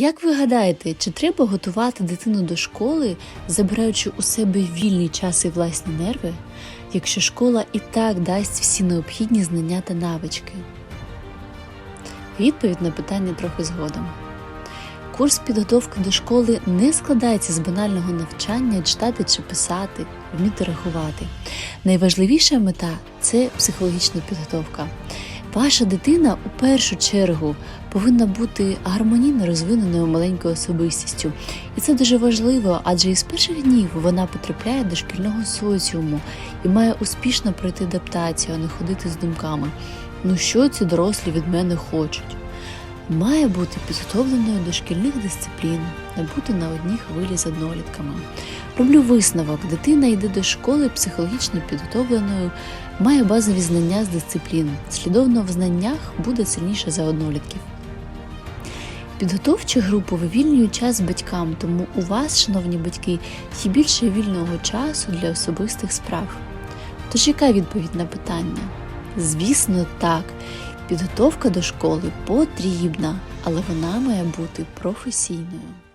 Як ви гадаєте, чи треба готувати дитину до школи, забираючи у себе вільний час і власні нерви, якщо школа і так дасть всі необхідні знання та навички? Відповідь на питання трохи згодом. Курс підготовки до школи не складається з банального навчання читати чи писати, вміти рахувати. Найважливіша мета це психологічна підготовка. Ваша дитина у першу чергу повинна бути гармонійно розвиненою маленькою особистістю. І це дуже важливо, адже із перших днів вона потрапляє до шкільного соціуму і має успішно пройти адаптацію, а не ходити з думками. Ну що ці дорослі від мене хочуть? Має бути підготовленою до шкільних дисциплін, не бути на одній хвилі з однолітками. Роблю висновок: дитина йде до школи психологічно підготовленою, має базові знання з дисциплін. Слідовно в знаннях буде сильніше за однолітків. Підготовчі групи вивільнюють час батькам, тому у вас, шановні батьки, є більше вільного часу для особистих справ. Тож яка відповідь на питання? Звісно, так. Підготовка до школи потрібна, але вона має бути професійною.